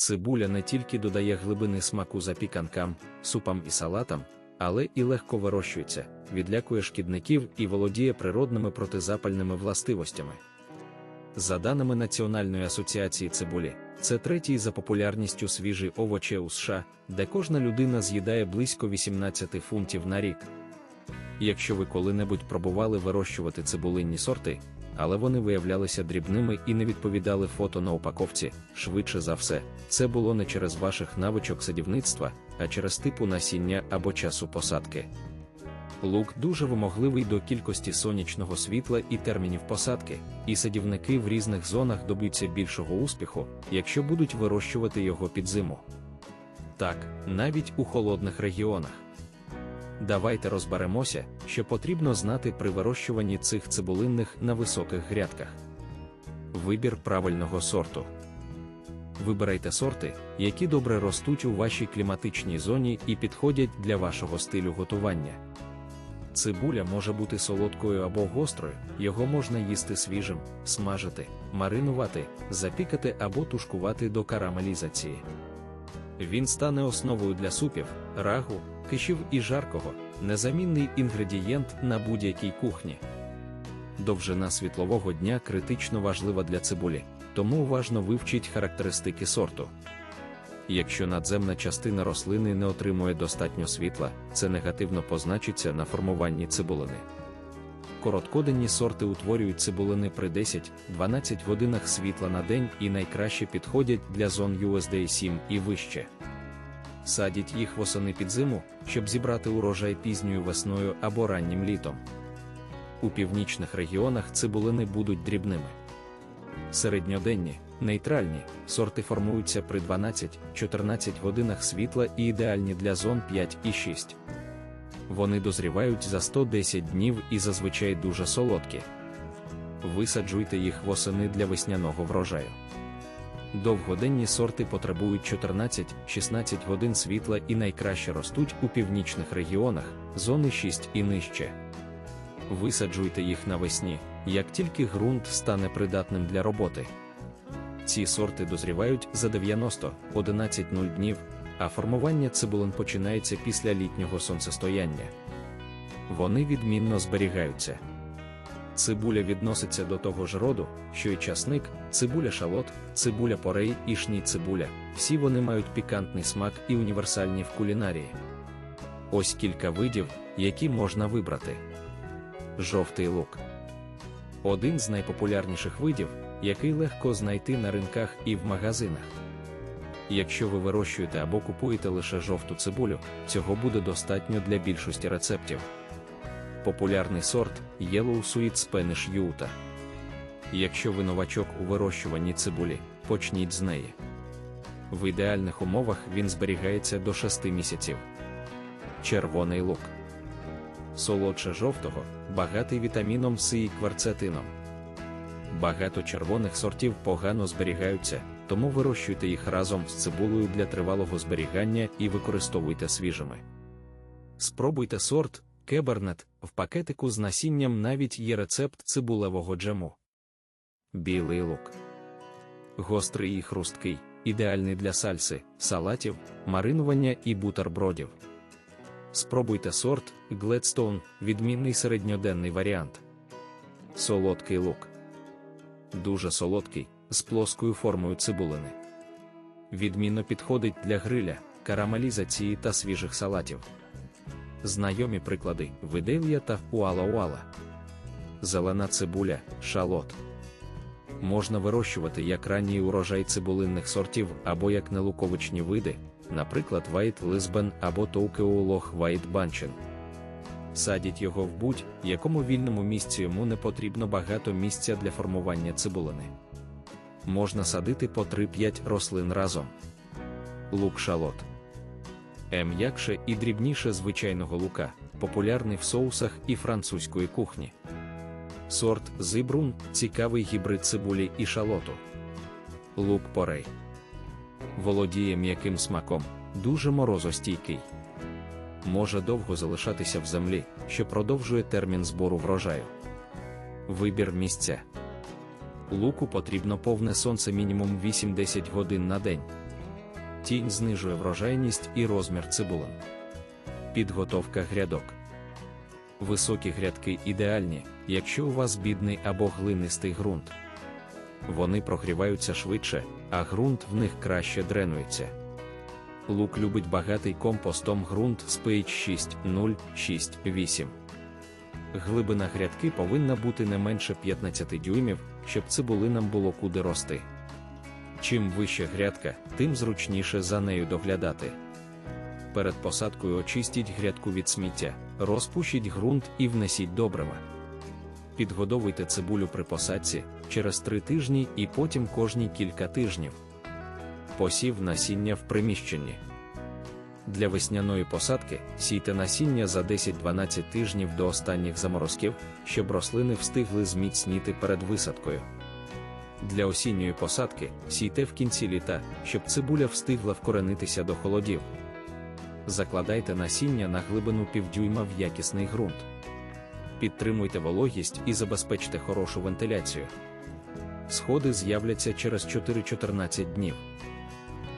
Цибуля не тільки додає глибини смаку запіканкам, супам і салатам, але і легко вирощується, відлякує шкідників і володіє природними протизапальними властивостями. За даними Національної асоціації цибулі, це третій за популярністю свіжий овоче у США, де кожна людина з'їдає близько 18 фунтів на рік. Якщо ви коли-небудь пробували вирощувати цибулинні сорти, але вони виявлялися дрібними і не відповідали фото на упаковці, швидше за все, це було не через ваших навичок садівництва, а через типу насіння або часу посадки. Лук дуже вимогливий до кількості сонячного світла і термінів посадки, і садівники в різних зонах доб'ються більшого успіху, якщо будуть вирощувати його під зиму. Так, навіть у холодних регіонах. Давайте розберемося, що потрібно знати при вирощуванні цих цибулинних на високих грядках. Вибір правильного сорту. Вибирайте сорти, які добре ростуть у вашій кліматичній зоні і підходять для вашого стилю готування. Цибуля може бути солодкою або гострою, його можна їсти свіжим, смажити, маринувати, запікати або тушкувати до карамелізації. Він стане основою для супів, рагу, кишів і жаркого, незамінний інгредієнт на будь-якій кухні. Довжина світлового дня критично важлива для цибулі, тому уважно вивчіть характеристики сорту. Якщо надземна частина рослини не отримує достатньо світла, це негативно позначиться на формуванні цибулини. Короткоденні сорти утворюють цибулини при 10-12 годинах світла на день і найкраще підходять для зон USDA 7 і вище. Садіть їх восени під зиму, щоб зібрати урожай пізньою весною або раннім літом. У північних регіонах цибулини будуть дрібними. Середньоденні, нейтральні сорти формуються при 12-14 годинах світла і ідеальні для зон 5 і 6. Вони дозрівають за 110 днів і зазвичай дуже солодкі. Висаджуйте їх восени для весняного врожаю. Довгоденні сорти потребують 14-16 годин світла і найкраще ростуть у північних регіонах, зони 6 і нижче. Висаджуйте їх навесні, як тільки ґрунт стане придатним для роботи. Ці сорти дозрівають за 90-11 днів, а формування цибулин починається після літнього сонцестояння. Вони відмінно зберігаються. Цибуля відноситься до того ж роду, що й часник, цибуля шалот, цибуля порей і шні цибуля. Всі вони мають пікантний смак і універсальні в кулінарії. Ось кілька видів, які можна вибрати. Жовтий лук. Один з найпопулярніших видів, який легко знайти на ринках і в магазинах. Якщо ви вирощуєте або купуєте лише жовту цибулю, цього буде достатньо для більшості рецептів. Популярний сорт Yellow Sweet Spanish Yuta. Якщо ви новачок у вирощуванні цибулі, почніть з неї. В ідеальних умовах він зберігається до 6 місяців. Червоний лук. Солодше жовтого, багатий вітаміном С і кварцетином. Багато червоних сортів погано зберігаються, тому вирощуйте їх разом з цибулею для тривалого зберігання і використовуйте свіжими. Спробуйте сорт Кебернет в пакетику з насінням навіть є рецепт цибулевого джему. Білий лук. Гострий і хрусткий, ідеальний для сальси, салатів, маринування і бутербродів. Спробуйте сорт Gladstone, відмінний середньоденний варіант. Солодкий лук. Дуже солодкий, з плоскою формою цибулини. Відмінно підходить для гриля, карамелізації та свіжих салатів. Знайомі приклади виделія та уала-уала. Зелена цибуля, шалот. Можна вирощувати як ранній урожай цибулинних сортів або як нелуковичні види, наприклад, White Lisbon або Toukeuloch White Bunchen. Садіть його в будь-якому вільному місці йому не потрібно багато місця для формування цибулини. Можна садити по 3-5 рослин разом. Лук шалот. М'якше і дрібніше звичайного лука, популярний в соусах і французької кухні. Сорт зибрун цікавий гібрид цибулі і шалоту. Лук порей. Володіє м'яким смаком, дуже морозостійкий. Може довго залишатися в землі, що продовжує термін збору врожаю. Вибір місця. Луку потрібно повне сонце мінімум 8-10 годин на день. Тінь знижує врожайність і розмір цибулин. Підготовка грядок. Високі грядки ідеальні, якщо у вас бідний або глинистий ґрунт. Вони прогріваються швидше, а ґрунт в них краще дренується. Лук любить багатий компостом ґрунт з pH 6, 0, 6, 8. Глибина грядки повинна бути не менше 15 дюймів, щоб цибулинам було куди рости. Чим вища грядка, тим зручніше за нею доглядати. Перед посадкою очистіть грядку від сміття, розпушіть ґрунт і внесіть добрива. Підгодовуйте цибулю при посадці через 3 тижні і потім кожні кілька тижнів. Посів насіння в приміщенні. Для весняної посадки сійте насіння за 10-12 тижнів до останніх заморозків, щоб рослини встигли зміцніти перед висадкою. Для осінньої посадки сійте в кінці літа, щоб цибуля встигла вкоренитися до холодів. Закладайте насіння на глибину півдюйма в якісний ґрунт. Підтримуйте вологість і забезпечте хорошу вентиляцію. Сходи з'являться через 4-14 днів.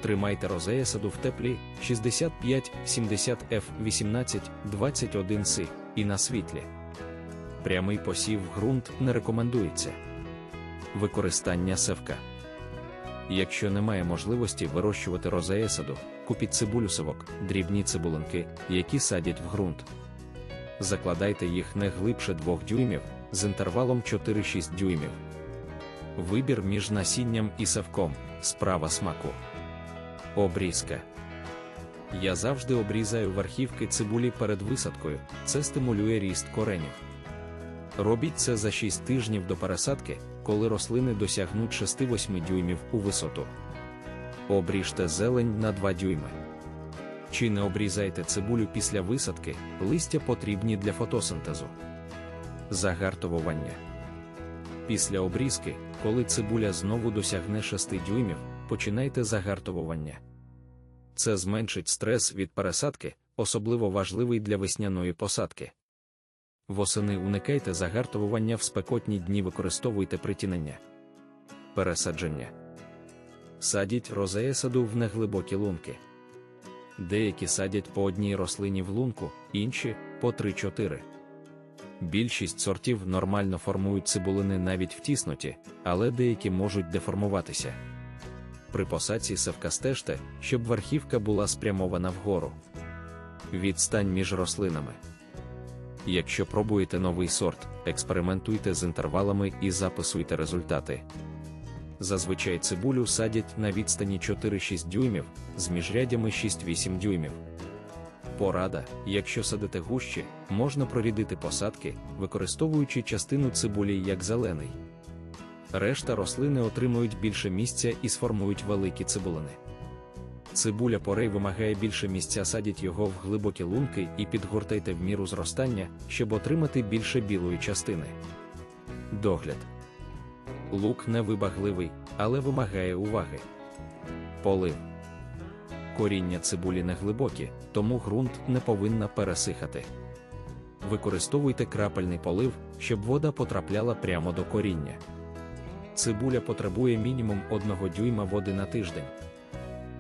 Тримайте розея саду в теплі 65 70 f 18 21 с і на світлі. Прямий посів ґрунт не рекомендується. Використання севка. Якщо немає можливості вирощувати розея саду, купіть цибулю севок, дрібні цибулинки, які садять в ґрунт. Закладайте їх не глибше 2 дюймів з інтервалом 4-6 дюймів. Вибір між насінням і савком справа смаку. Обрізка. Я завжди обрізаю верхівки цибулі перед висадкою, це стимулює ріст коренів. Робіть це за 6 тижнів до пересадки, коли рослини досягнуть 6-8 дюймів у висоту. Обріжте зелень на 2 дюйми. Чи не обрізайте цибулю після висадки, листя потрібні для фотосинтезу. Загартовування. Після обрізки, коли цибуля знову досягне 6 дюймів, починайте загартовування. Це зменшить стрес від пересадки, особливо важливий для весняної посадки. Восени уникайте загартовування в спекотні дні використовуйте притінення. Пересадження. Садіть розея саду в неглибокі лунки. Деякі садять по одній рослині в лунку, інші по 3-4. Більшість сортів нормально формують цибулини навіть в тісноті, але деякі можуть деформуватися. При посадці севка стежте, щоб верхівка була спрямована вгору. Відстань між рослинами. Якщо пробуєте новий сорт, експериментуйте з інтервалами і записуйте результати. Зазвичай цибулю садять на відстані 4-6 дюймів з міжрядями 6-8 дюймів. Порада, якщо садите гущі, можна прорідити посадки, використовуючи частину цибулі як зелений. Решта рослини отримують більше місця і сформують великі цибулини. Цибуля порей вимагає більше місця, садіть його в глибокі лунки і підгортайте в міру зростання, щоб отримати більше білої частини. Догляд. Лук невибагливий, але вимагає уваги. Полив. Коріння цибулі не глибокі, тому ґрунт не повинна пересихати. Використовуйте крапельний полив, щоб вода потрапляла прямо до коріння. Цибуля потребує мінімум 1 дюйма води на тиждень.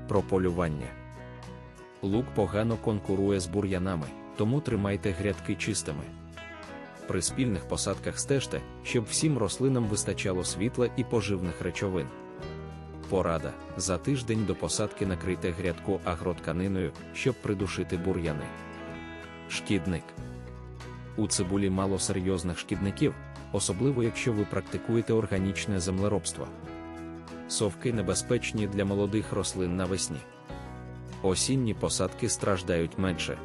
Прополювання. Лук погано конкурує з бур'янами, тому тримайте грядки чистими. При спільних посадках стежте, щоб всім рослинам вистачало світла і поживних речовин. Порада: за тиждень до посадки накрийте грядку агротканиною, щоб придушити бур'яни. Шкідник. У цибулі мало серйозних шкідників, особливо якщо ви практикуєте органічне землеробство. Совки небезпечні для молодих рослин навесні. Осінні посадки страждають менше.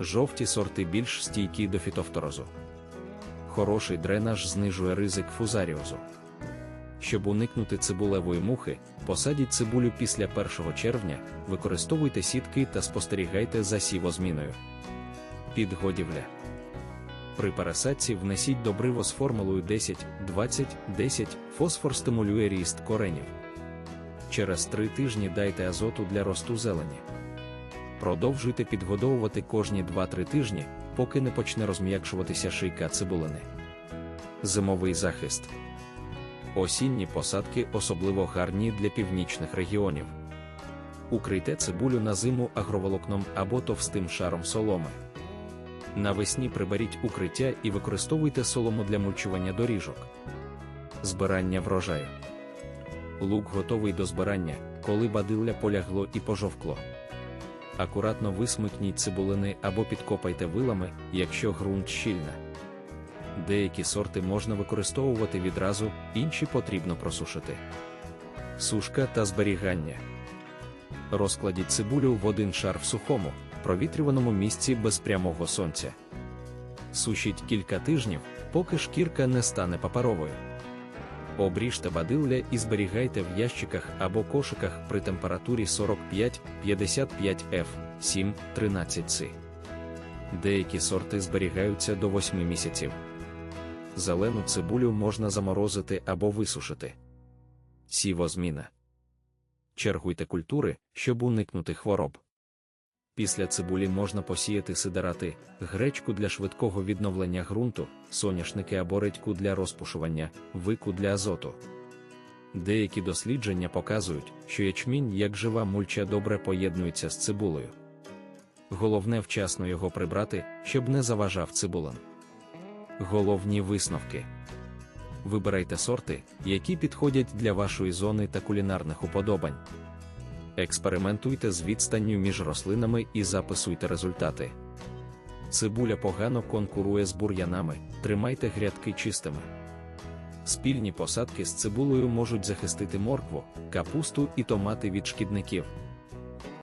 Жовті сорти більш стійкі до фітофторозу. Хороший дренаж знижує ризик фузаріозу. Щоб уникнути цибулевої мухи, посадіть цибулю після 1 червня, використовуйте сітки та спостерігайте за сівозміною. Підгодівля. При пересадці внесіть добриво з формулою 10-20-10, фосфор стимулює ріст коренів. Через 3 тижні дайте азоту для росту зелені. Продовжуйте підгодовувати кожні 2-3 тижні, поки не почне розм'якшуватися шийка цибулини. Зимовий захист. Осінні посадки особливо гарні для північних регіонів. Укрийте цибулю на зиму агроволокном або товстим шаром соломи. Навесні приберіть укриття і використовуйте солому для мульчування доріжок. Збирання врожаю. Лук готовий до збирання, коли бадилля полягло і пожовкло. Акуратно висмикніть цибулини або підкопайте вилами, якщо ґрунт щільна. Деякі сорти можна використовувати відразу, інші потрібно просушити. Сушка та зберігання. Розкладіть цибулю в один шар в сухому, провітрюваному місці без прямого сонця. Сушіть кілька тижнів, поки шкірка не стане паперовою. Обріжте бадилля і зберігайте в ящиках або кошиках при температурі 45-55 F 7-13 С. Деякі сорти зберігаються до 8 місяців. Зелену цибулю можна заморозити або висушити. Сівозміна. Чергуйте культури, щоб уникнути хвороб. Після цибулі можна посіяти сидерати, гречку для швидкого відновлення ґрунту, соняшники або редьку для розпушування, вику для азоту. Деякі дослідження показують, що ячмінь як жива мульча добре поєднується з цибулею. Головне вчасно його прибрати, щоб не заважав цибулин. Головні висновки. Вибирайте сорти, які підходять для вашої зони та кулінарних уподобань. Експериментуйте з відстанню між рослинами і записуйте результати. Цибуля погано конкурує з бур'янами, тримайте грядки чистими. Спільні посадки з цибулею можуть захистити моркву, капусту і томати від шкідників.